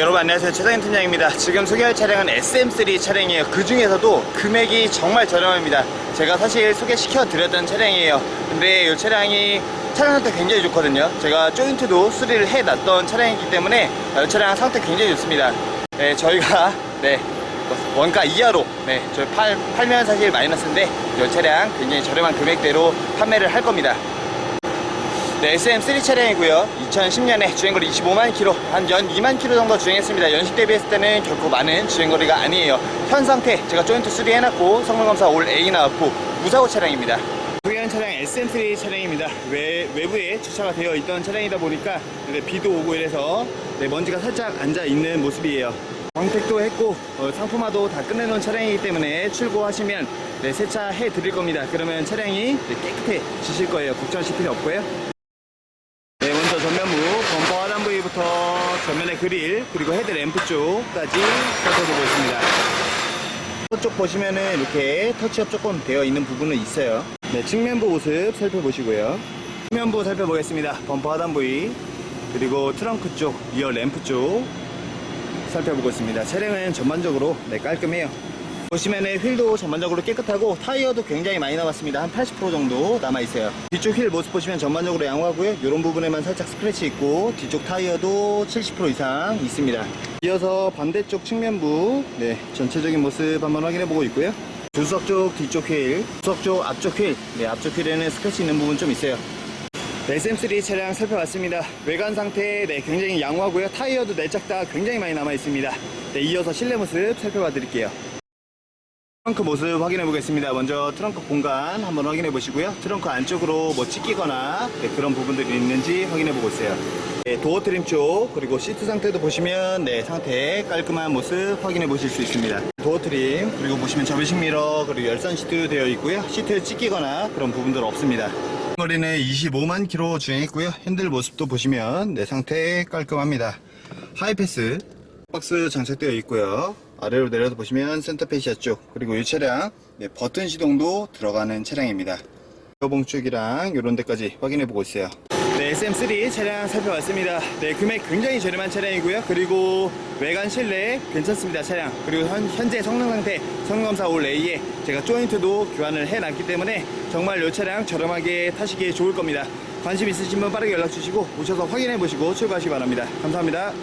안녕하세요. 최상현 팀장입니다. 지금 소개할 차량은 SM3 차량이에요. 그 중에서도 금액이 정말 저렴합니다. 제가 사실 소개시켜 드렸던 차량이에요. 근데 이 차량이 차량 상태 굉장히 좋거든요. 제가 조인트도 수리를 해 놨던 차량이기 때문에 이 차량 상태 굉장히 좋습니다. 네 저희가 네 원가 이하로 네 저희 팔, 팔면 사실 마이너스인데 이 차량 굉장히 저렴한 금액대로 판매를 할 겁니다 네, SM3 차량이고요. 2010년에 주행거리 25만 킬로, 한 연 2만 킬로 정도 주행했습니다. 연식 대비했을 때는 결코 많은 주행거리가 아니에요. 현 상태 제가 조인트 수리 해놨고 성능검사 올 A 나왔고 무사고 차량입니다. 소개한 차량 SM3 차량입니다. 외, 외부에 주차가 되어 있던 차량이다 보니까 네, 비도 오고 이래서 네, 먼지가 살짝 앉아 있는 모습이에요. 광택도 했고 어, 상품화도 다 끝내놓은 차량이기 때문에 출고하시면 네, 세차 해 드릴 겁니다. 그러면 차량이 네, 깨끗해지실 거예요. 걱정하실 필요 없고요. 전면부, 범퍼 하단 부 위부터 전면의 그릴, 그리고 헤드램프 쪽까지 살펴보고 있습니다. 쪽 보시면은 이렇게 터치업 조금 되어 있는 부분은 있어요. 네, 측면부 모습 살펴보시고요. 측면부 살펴보겠습니다. 범퍼 하단 부위, 그리고 트렁크 쪽, 리어 램프 쪽 살펴보고 있습니다. 차량은 전반적으로 네, 깔끔해요. 보시면은 휠도 전반적으로 깨끗하고 타이어도 굉장히 많이 남았습니다. 한 80% 정도 남아있어요. 뒤쪽 휠 모습 보시면 전반적으로 양호하고요. 이런 부분에만 살짝 스크래치 있고 뒤쪽 타이어도 70% 이상 있습니다. 이어서 반대쪽 측면부 네, 전체적인 모습 한번 확인해 보고 있고요. 주석 쪽 뒤쪽 휠, 주석 쪽 앞쪽 휠, 네, 앞쪽 휠에는 스크래치 있는 부분 좀 있어요. 네, SM3 차량 살펴봤습니다. 외관 상태 네, 굉장히 양호하고요. 타이어도 내짝 다 굉장히 많이 남아 있습니다. 네, 이어서 실내 모습 살펴봐 드릴게요. 트렁크 모습 확인해 보겠습니다. 먼저 트렁크 공간 한번 확인해 보시고요. 트렁크 안쪽으로 뭐 찢기거나 네, 그런 부분들이 있는지 확인해 보고 있어요. 네, 도어 트림 쪽 그리고 시트 상태도 보시면 네, 상태 깔끔한 모습 확인해 보실 수 있습니다. 도어 트림 그리고 보시면 접이식 미러 그리고 열선 시트 되어 있고요. 시트 찢기거나 그런 부분들 없습니다. 거리는 25만 킬로 주행했고요. 핸들 모습도 보시면 내 상태 깔끔합니다. 하이패스 박스 장착되어 있고요. 아래로 내려서 보시면 센터페시아 쪽 그리고 이 차량 네, 버튼 시동도 들어가는 차량입니다. 여봉 쪽이랑 이런 데까지 확인해 보고 있어요. 네, SM3 차량 살펴봤습니다. 네, 금액 굉장히 저렴한 차량이고요. 그리고 외관 실내 괜찮습니다. 차량. 그리고 현, 현재 성능 상태 성능검사 올 A에 제가 조인트도 교환을 해놨기 때문에 정말 이 차량 저렴하게 타시기에 좋을 겁니다. 관심 있으신 분 빠르게 연락 주시고 오셔서 확인해 보시고 출고하시기 바랍니다. 감사합니다.